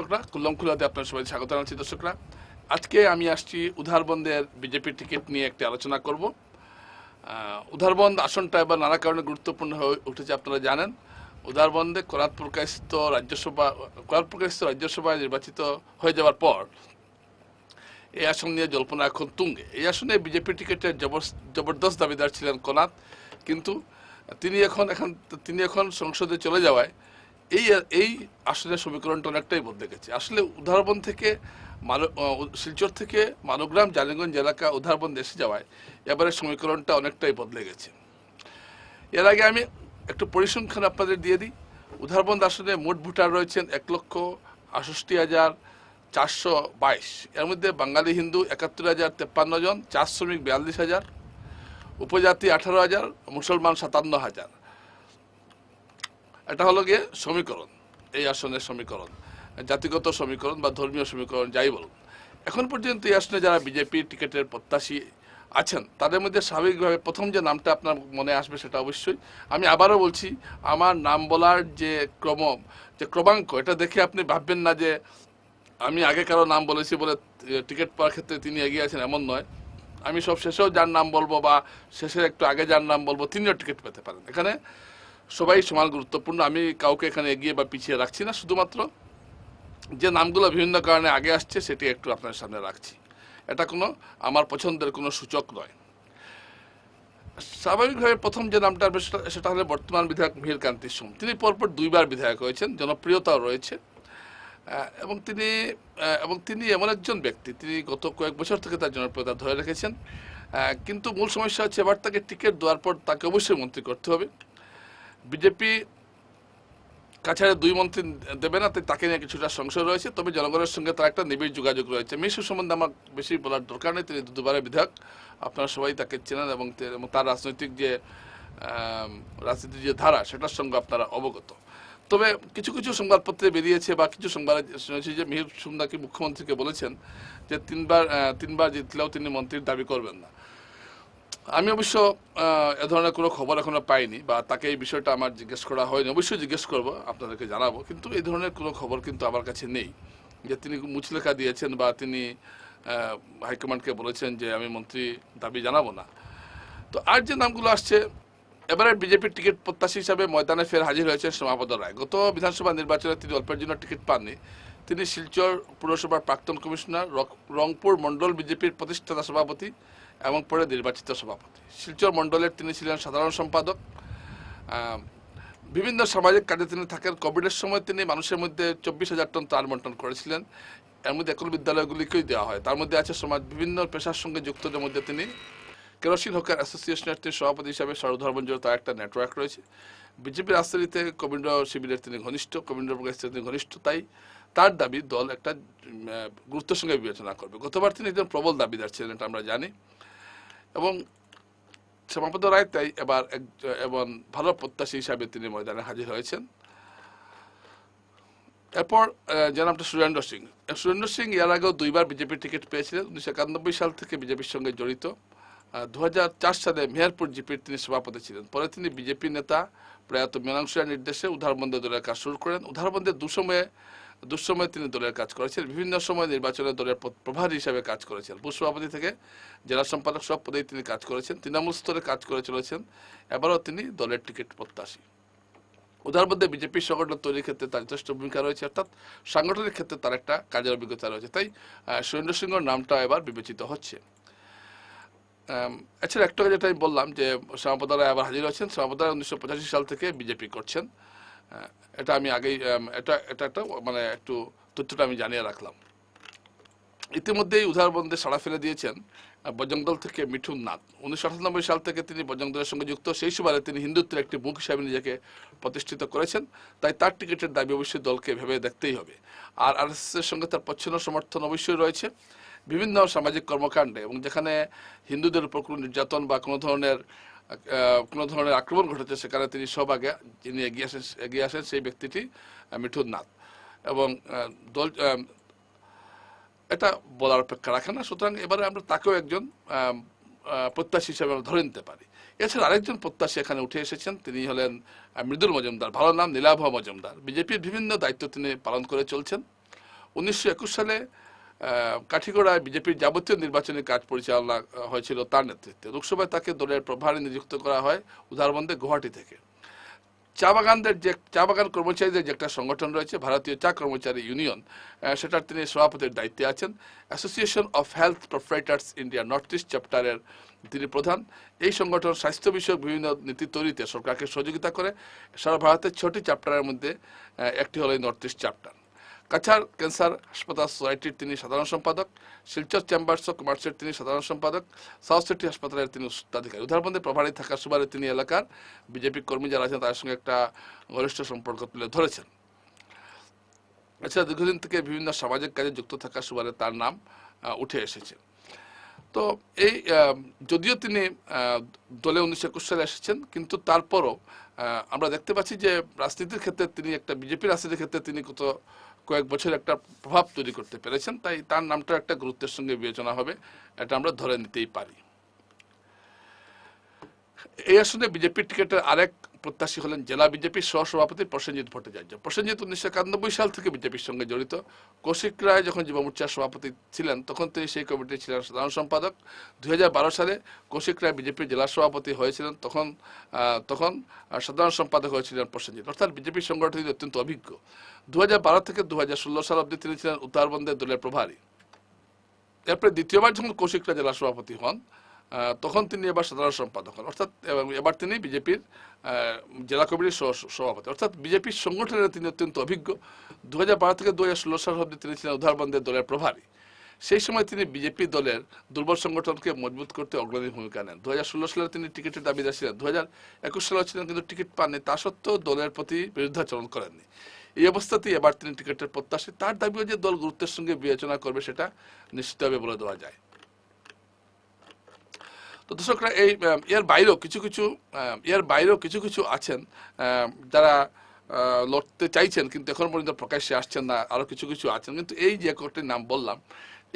দর্শকরা কুল্লম খুলাতে আপনার সবাই স্বাগত জানাচ্ছি দর্শকরা। আজকে আমি আসছি উধারবন্দের বিজেপির টিকিট নিয়ে একটি আলোচনা করব। উধারবন্দ আসনটা এবার নানা কারণে গুরুত্বপূর্ণ হয়ে উঠেছে, আপনারা জানেন। উধারবন্দে করাত প্রকাশিত রাজ্যসভা, করাত প্রকাশিত রাজ্যসভায় নির্বাচিত হয়ে যাওয়ার পর এই আসন নিয়ে জল্পনা এখন তুঙ্গে। এই আসনে বিজেপি টিকিটের জবরদস্ত দাবিদার ছিলেন কনাথ কিন্তু তিনি এখন এখন, তিনি এখন সংসদে চলে যাওয়ায় এই এই আসনের সমীকরণটা অনেকটাই বদলে গেছে। আসলে উদাহরণ থেকে শিলচর থেকে মানগ্রাম জালিগঞ্জ এলাকা উদাহরণ এসে যাওয়ায় এবারে সমীকরণটা অনেকটাই বদলে গেছে। এর আগে আমি একটু পরিসংখ্যান আপনাদের দিয়ে দিই। উদাহরবন্দ আসনে মোট ভোটার রয়েছেন এক লক্ষ আষষ্টি হাজার চারশো বাইশ। এর মধ্যে বাঙালি, হিন্দু একাত্তর হাজার তেপ্পান্ন জন, চার শ্রমিক বিয়াল্লিশ হাজার, উপজাতি আঠারো হাজার, মুসলমান সাতান্ন হাজার। এটা হলো গিয়ে সমীকরণ, এই আসনের সমীকরণ, জাতিগত সমীকরণ বা ধর্মীয় সমীকরণ, যাই বলুন। এখন পর্যন্ত এই আসনে যারা বিজেপি টিকিটের প্রত্যাশী আছেন, তাদের মধ্যে স্বাভাবিকভাবে প্রথম যে নামটা আপনার মনে আসবে সেটা অবশ্যই। আমি আবারও বলছি, আমার নাম বলার যে ক্রম, যে ক্রমাঙ্ক, এটা দেখে আপনি ভাববেন না যে আমি আগে কারও নাম বলেছি বলে টিকিট পাওয়ার ক্ষেত্রে তিনি এগিয়ে আছেন, এমন নয়। আমি সব শেষেও যার নাম বলব বা শেষের একটু আগে যার নাম বলব, তিনিও টিকিট পেতে পারেন। এখানে সবাই সমান গুরুত্বপূর্ণ। আমি কাউকে এখানে এগিয়ে বা পিছিয়ে রাখছি না, শুধুমাত্র যে নামগুলো বিভিন্ন কারণে আগে আসছে সেটি একটু আপনার সামনে রাখছি। এটা কোনো আমার পছন্দের কোনো সূচক নয়। স্বাভাবিকভাবে প্রথম যে নামটা সেটা- সেটা হলো বর্তমান বিধায়ক মিহির কান্তি সোম। তিনি পরপর দুইবার বিধায়ক হয়েছেন, জনপ্রিয়তাও রয়েছে। এবং তিনি এবং তিনি এমন একজন ব্যক্তি। তিনি গত কয়েক বছর থেকে তার জনপ্রিয়তা ধরে রেখেছেন। কিন্তু মূল সমস্যা হচ্ছে এবার তাকে টিকিট দেওয়ার পর তাকে অবশ্যই মন্ত্রী করতে হবে। বিজেপি কাছাড়ে দুই মন্ত্রী দেবে না, তাই তাকে নিয়ে কিছুটা সংশয় রয়েছে। তবে জনগণের সঙ্গে তার একটা নিবিড় যোগাযোগ রয়েছে। মিশু সম্বন্ধে আমার বেশি বলার দরকার নেই, তিনি দুবারের বিধায়ক। আপনারা সবাই তাকে চেনেন এবং তার রাজনৈতিক যে রাজনীতির যে ধারা, সেটার সঙ্গে আপনারা অবগত। তবে কিছু কিছু সংবাদপত্রে বেরিয়েছে বা কিছু সংবাদ শুনেছি যে মিহির সুন্দরকে মুখ্যমন্ত্রীকে বলেছেন যে তিনবার তিনবার জিতলেও তিনি মন্ত্রীর দাবি করবেন না। আমি অবশ্য এ ধরনের কোনো খবর এখনও পাইনি বা তাকে এই বিষয়টা আমার জিজ্ঞেস করা হয়নি। অবশ্যই জিজ্ঞেস করব, আপনাদেরকে জানাব। কিন্তু এই ধরনের কোনো খবর কিন্তু আমার কাছে নেই। যে তিনি মুচলেখা দিয়েছেন বা তিনি হাইকমান্ডকে বলেছেন যে আমি মন্ত্রী দাবি জানাব না। তো আর যে নামগুলো আসছে এবারে বিজেপির টিকিট প্রত্যাশী হিসাবে ময়দানে ফের হাজির হয়েছেন সমাপদ রায়। গত বিধানসভা নির্বাচনে তিনি অল্পের জন্য টিকিট পাননি। তিনি শিলচর পুরসভার প্রাক্তন কমিশনার রংপুর মণ্ডল বিজেপির প্রতিষ্ঠাতা সভাপতি এবং পরে নির্বাচিত সভাপতি। শিলচর মণ্ডলের তিনি ছিলেন সাধারণ সম্পাদক। বিভিন্ন সামাজিক কাজে তিনি থাকেন। কোভিডের সময় তিনি মানুষের মধ্যে চব্বিশ হাজার টন ত্রাণ বন্টন করেছিলেন। এর মধ্যে একল বিদ্যালয়গুলিকেই দেওয়া হয়। তার মধ্যে আছে সমাজ, বিভিন্ন পেশার সঙ্গে যুক্তদের মধ্যে তিনি কেরোসিন হকার অ্যাসোসিয়েশনের তিনি সভাপতি হিসাবে সর্বধর্মঞ্জোর তার একটা নেটওয়ার্ক রয়েছে। বিজেপির রাজনীতিতে কবীন্দ্র শিবিরের তিনি ঘনিষ্ঠ কবীন্দ্র প্রকাশের তিনি ঘনিষ্ঠ। তাই তার দাবি, দল একটা গুরুত্বের সঙ্গে বিবেচনা করবে। গতবার তিনি একজন প্রবল দাবিদার ছিলেন, এটা আমরা জানি। এবং সমাপদ রায় তাই এবার এবং ভালো প্রত্যাশী হিসাবে তিনি ময়দানে হাজির হয়েছেন। এরপর যে নামটা সুরেন্দ্র সিং। সুরেন্দ্র সিং এর আগেও দুইবার বিজেপির টিকিট পেয়েছিলেন। উনিশশো একানব্বই সাল থেকে বিজেপির সঙ্গে জড়িত। দু হাজার চার সালে মেহেরপুর জিপির তিনি সভাপতি ছিলেন। পরে তিনি বিজেপি নেতা, প্রয়াত মীনাংশুয়ার নির্দেশে উধারবন্দে দলের কাজ শুরু করেন। উধারবন্দে দুসময়ে দুঃসময়ে তিনি দলের কাজ করেছেন, বিভিন্ন সময় নির্বাচনে দলের প্র- প্রভারী হিসাবে কাজ করেছেন। সভাপতি থেকে জেলা সম্পাদক সব পদেই তিনি কাজ করেছেন, তৃণমূল স্তরে কাজ করে চলেছেন, এবারও তিনি দলের টিকিট প্রত্যাশী। উদাহরণ বিজেপি সংগঠন তৈরির ক্ষেত্রে তার যথেষ্ট ভূমিকা রয়েছে, অর্থাৎ সাংগঠনিক ক্ষেত্রে তার একটা কাজের অভিজ্ঞতা রয়েছে। তাই সুরেন্দ্র সিংহর নামটা এবার বিবেচিত হচ্ছে। এছাড়া একটা যেটা আমি বললাম যে সমাপদারা আবার হাজির হয়েছেন, সমাপদারা উনিশশো সাল থেকে বিজেপি করছেন। এটা আমি আগেই এটা এটা একটা মানে একটু তথ্যটা আমি জানিয়ে রাখলাম। ইতিমধ্যেই উদাহরবন্দে সাড়া ফেলে দিয়েছেন বজঙ্গল থেকে মিঠুন নাথ। উনিশশো আটানব্বই সাল থেকে তিনি বজঙ্গলের সঙ্গে যুক্ত, সেই সুবারে তিনি হিন্দুত্বের একটি মুখ হিসাবে নিজেকে প্রতিষ্ঠিত করেছেন। তাই তার টিকিটের দাবি অবশ্যই দলকে ভেবে দেখতেই হবে। আর আর এর সঙ্গে তার প্রচ্ছন্ন সমর্থন অবশ্যই রয়েছে। বিভিন্ন সামাজিক কর্মকাণ্ডে এবং যেখানে হিন্দুদের উপর কোনো নির্যাতন বা কোনো ধরনের কোনো ধরনের আক্রমণ ঘটেছে, সেখানে তিনি সব আগে যিনি এগিয়ে আসেন এগিয়ে আসেন সেই ব্যক্তিটি মিঠুন নাথ। এবং দল এটা বলার অপেক্ষা রাখে না। সুতরাং এবারে আমরা তাকেও একজন প্রত্যাশী হিসেবে আমরা ধরে নিতে পারি। এছাড়া আরেকজন প্রত্যাশী এখানে উঠে এসেছেন, তিনি হলেন মৃদুল মজুমদার, ভালো নাম নীলাভ মজুমদার। বিজেপির বিভিন্ন দায়িত্ব তিনি পালন করে চলছেন। উনিশশো একুশ সালে কাঠিগড়ায় বিজেপির যাবতীয় নির্বাচনী কাজ পরিচালনা হয়েছিল তার নেতৃত্বে। লোকসভায় তাকে দলের প্রভারী নিযুক্ত করা হয় উদাহরণবন্দে গুয়াহাটি থেকে। চা বাগানদের যে, চা বাগান কর্মচারীদের যে একটা সংগঠন রয়েছে, ভারতীয় চা কর্মচারী ইউনিয়ন সেটার তিনি সভাপতির দায়িত্বে আছেন। Association of health proprietors India north east চ্যাপ্টারের তিনি প্রধান। এই সংগঠন স্বাস্থ্য বিষয়ক বিভিন্ন নীতি তৈরিতে সরকারকে সহযোগিতা করে। সারা ভারতের ছটি চ্যাপ্টারের মধ্যে একটি হলো north east chapter. Cachar cancer হাসপাতাল সোসাইটির তিনি সাধারণ সম্পাদক, শিলচর চেম্বার্স অফ কমার্সের তিনি সাধারণ সম্পাদক, সাউথ সিটি হাসপাতালের তিনি উত্তরাধিকারী। উদাহরণে প্রভারী থাকার সুবাদে তিনি এলাকার বিজেপি কর্মী যারা আছেন, তাদের সঙ্গে একটা ঘনিষ্ঠ সম্পর্ক তুলে ধরেছেন। এছাড়া দীর্ঘদিন থেকে বিভিন্ন সামাজিক কাজে যুক্ত থাকার সুবাদে তার নাম উঠে এসেছে। তো এই যদিও তিনি দলে উনিশশো একুশ সালে এসেছেন, কিন্তু তারপরও আমরা দেখতে পাচ্ছি যে রাজনীতির ক্ষেত্রে তিনি একটা, বিজেপি রাজনীতির ক্ষেত্রে তিনি কত কয়েক বছর একটা প্রভাব তৈরি করতে পেরেছেন, তাই তার নামটা একটা গুরুত্বের সঙ্গে বিবেচনা হবে, এটা আমরা ধরে নিতেই পারি। এই আসনে বিজেপির টিকিটের আরেক প্রত্যাশী হলেন জেলা বিজেপির সহসভাপতি প্রসেনজিৎ ভট্টাচার্য। প্রসেনজিৎ উনিশশো একানব্বই সাল থেকে বিজেপির সঙ্গে জড়িত। কৌশিক রায় যখন যুব মোর্চার সভাপতি ছিলেন, তখন তিনি সেই কমিটির ছিলেন সাধারণ সম্পাদক। দুই হাজার বারো সালে কৌশিক রায় বিজেপির জেলা সভাপতি হয়েছিলেন, তখন তখন সাধারণ সম্পাদক হয়েছিলেন প্রসেনজিৎ। অর্থাৎ বিজেপির সংগঠন অত্যন্ত অভিজ্ঞ। দু হাজার বারো থেকে দুহাজার ষোলো সাল অবধি তিনি ছিলেন উত্তরবঙ্গের দলের প্রভারী। এরপরে দ্বিতীয়বার যখন কৌশিক রায় জেলা সভাপতি হন তখন তিনি এবার সাধারণ সম্পাদক হন। অর্থাৎ, এবং এবার তিনি বিজেপির জেলা কমিটির সভাপতি। অর্থাৎ, বিজেপির সংগঠনের তিনি অত্যন্ত অভিজ্ঞ। দু হাজার বারো থেকে দু হাজার ষোলো সাল অব্দি তিনি ছিলেন উদারবন্দের দলের প্রভারী। সেই সময় তিনি বিজেপি দলের দুর্বল সংগঠনকে মজবুত করতে অগ্রণী ভূমিকা নেন। দু হাজার ষোলো সালে তিনি টিকিটের দাবিদার ছিলেন। দু হাজার একুশ সালে ছিলেন, কিন্তু টিকিট পাননি। তা সত্ত্বেও দলের প্রতি বিরুদ্ধাচরণ করেননি। এই অবস্থাতেই এবার তিনি টিকিটের প্রত্যাশী। তার দাবিও যে দল গুরুত্বের সঙ্গে বিবেচনা করবে, সেটা নিশ্চিতভাবে বলে দেওয়া যায়। তো দর্শকরা এই এর বাইরেও কিছু কিছু এর বাইরেও কিছু কিছু আছেন যারা লড়তে চাইছেন, কিন্তু এখন পর্যন্ত প্রকাশ্যে আসছেন না আরও কিছু কিছু আছেন। কিন্তু এই যে কয়েকটির নাম বললাম,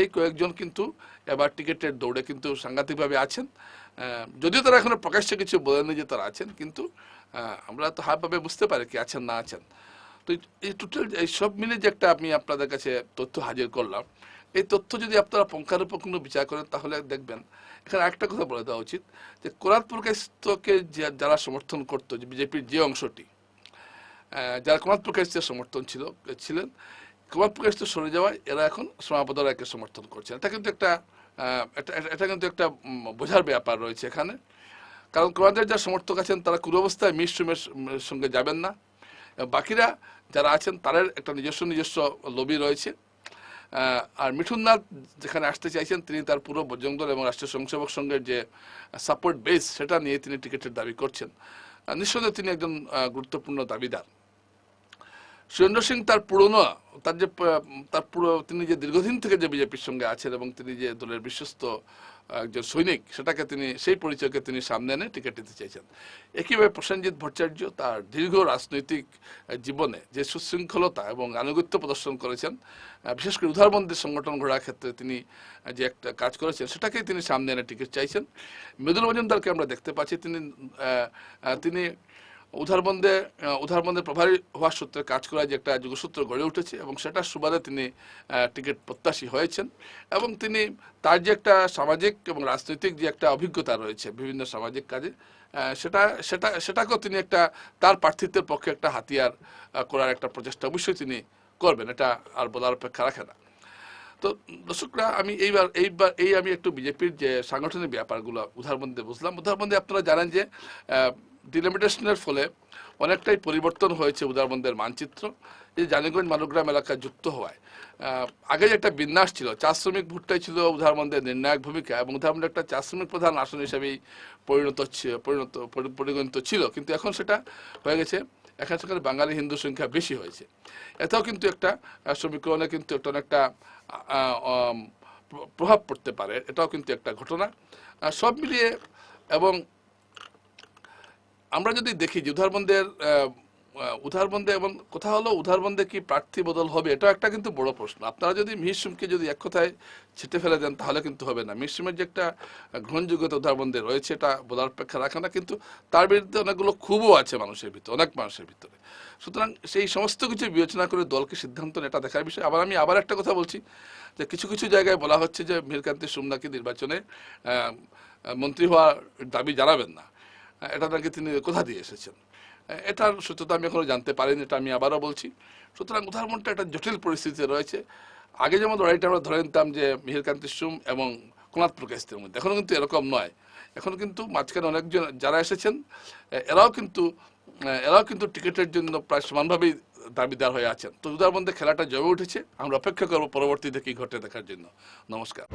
এই কয়েকজন কিন্তু এবার টিকিটের দৌড়ে কিন্তু সাংঘাতিকভাবে আছেন। যদিও তারা এখনও প্রকাশ্যে কিছু বলেননি যে তারা আছেন, কিন্তু আমরা তো হাবভাবে বুঝতে পারি কি আছেন না আছেন। তো এই টোটাল এই সব মিলে যে একটা আমি আপনাদের কাছে তথ্য হাজির করলাম এই তথ্য যদি আপনারা পুঙ্খানুপুঙ্খ বিচার করেন, তাহলে দেখবেন এখানে একটা কথা বলে দেওয়া উচিত যে কোরআন প্রকাশকে যারা সমর্থন করতো বিজেপির যে অংশটি যারা কুমার প্রকাশের সমর্থন ছিল, ছিলেন কুমার প্রকাশ তো সরে যাওয়ায় এরা এখন সমাপদ রায়কে সমর্থন করছে এটা কিন্তু একটা এটা কিন্তু একটা বোঝার ব্যাপার রয়েছে এখানে। কারণ কুমারদের যারা সমর্থক আছেন, তারা কোনো অবস্থায় মিশ্রমের সঙ্গে যাবেন না। বাকিরা যারা আছেন, তাদের একটা নিজস্ব নিজস্ব লবি রয়েছে। আর মিঠুননাথ যেখানে আসতে চাইছেন, তিনি তার পুরো বজরং দল এবং রাষ্ট্রীয় স্বয়ংসেবক সংঘের যে সাপোর্ট বেস সেটা নিয়ে তিনি টিকিটের দাবি করছেন। নিঃসন্দেহে তিনি একজন গুরুত্বপূর্ণ দাবিদার। সুরেন্দ্র সিং তার পুরনো, তার যে তার পুরো, তিনি যে দীর্ঘদিন থেকে যে বিজেপির সঙ্গে আছেন এবং তিনি যে দলের বিশ্বস্ত একজন সৈনিক, সেটাকে তিনি, সেই পরিচয়কে তিনি সামনে এনে টিকিট দিতে চাইছেন একইভাবে প্রসেনজিৎ ভট্টাচার্য তার দীর্ঘ রাজনৈতিক জীবনে যে সুশৃঙ্খলতা এবং আনুগত্য প্রদর্শন করেছেন বিশেষ করে উদারবন্দের সংগঠন গড়ার ক্ষেত্রে তিনি যে একটা কাজ করেছেন, সেটাকেই তিনি সামনে এনে টিকিট চাইছেন। মৃদুল মজুমদারকে আমরা দেখতে পাচ্ছি, তিনি তিনি উদারবন্দে আহ, উদারবন্দের প্রভারী হওয়ার সূত্রে কাজ করার যে একটা যুগসূত্র গড়ে উঠেছে এবং সেটার সুবাদে তিনি টিকিট প্রত্যাশী হয়েছেন এবং তিনি তার যে একটা সামাজিক এবং রাজনৈতিক যে একটা অভিজ্ঞতা রয়েছে বিভিন্ন সামাজিক কাজে সেটা সেটা সেটাকেও তিনি একটা তার প্রার্থিত্বের পক্ষে একটা হাতিয়ার করার একটা প্রচেষ্টা অবশ্যই তিনি করবেন এটা আর বলার অপেক্ষা রাখে না। তো দর্শকরা আমি এইবার এইবার এই আমি একটু বিজেপির যে সাংগঠনিক ব্যাপারগুলো উদাহরণবন্দে বুঝলাম। উদাহরণবন্দে আপনারা জানেন যে ডিলিমিটেশনের ফলে অনেকটাই পরিবর্তন হয়েছে উদারবন্দের মানচিত্র এই জানিগঞ্জ মানগ্রাম এলাকায় যুক্ত হওয়ায়। আগে যে একটা বিন্যাস ছিল চা শ্রমিক ভুট্টাই ছিল উদাহরণবন্দের নির্ণায়ক ভূমিকা এবং উদাহরণবন্দ একটা চা শ্রমিক প্রধান আসন হিসেবেই পরিণত পরিণত পরিগণিত ছিল। কিন্তু এখন সেটা হয়ে গেছে, এখন সেখানে বাঙালি হিন্দু সংখ্যা বেশি হয়েছে। এটাও কিন্তু একটা সমীকরণে কিন্তু একটা অনেকটা প্রভাব পড়তে পারে। এটাও কিন্তু একটা ঘটনা। সব মিলিয়ে এবং আমরা যদি দেখি যে উদাহরণবন্দের আহ, উধারবন্দে এবং কথা হলো উধারবন্দে কি প্রার্থী বদল হবে এটা একটা কিন্তু বড় প্রশ্ন। আপনারা যদি মিহিসুমকে যদি এক কথায় ছেটে ফেলে দেন তাহলে কিন্তু হবে না। মিহিসুমের যে একটা গ্রহণযোগ্যতা উধারবন্দে রয়েছে এটা বলার অপেক্ষা রাখে না কিন্তু তার বিরুদ্ধে অনেকগুলো ক্ষোভও আছে মানুষের ভিতরে অনেক মানুষের ভিতরে। সুতরাং সেই সমস্ত কিছু বিবেচনা করে দলকে সিদ্ধান্ত এটা দেখার বিষয়। আবার আমি আবার একটা কথা বলছি যে কিছু কিছু জায়গায় বলা হচ্ছে যে মীরকান্তি সুমনাকে নির্বাচনে মন্ত্রী হওয়ার দাবি জানাবেন না। এটা নাকি তিনি কোথা দিয়ে এসেছেন? এটার সত্যতা আমি এখনও জানতে পারিনি, এটা আমি আবারও বলছি। সুতরাং উদাহরণটা একটা জটিল পরিস্থিতিতে রয়েছে। আগে যেমন লড়াইটা আমরা ধরে নিতাম যে মিহিরকান্তি সুম এবং কুমার প্রকাশের মধ্যে এখনও কিন্তু এরকম নয়। এখন কিন্তু মাঝখানে অনেকজন যারা এসেছেন এরাও কিন্তু এরাও কিন্তু টিকিটের জন্য প্রায় সমানভাবেই দাবিদার হয়ে আছেন। তো উদার মধ্যে খেলাটা জমে উঠেছে, আমরা অপেক্ষা করব পরবর্তীতে কি ঘটে দেখার জন্য। নমস্কার।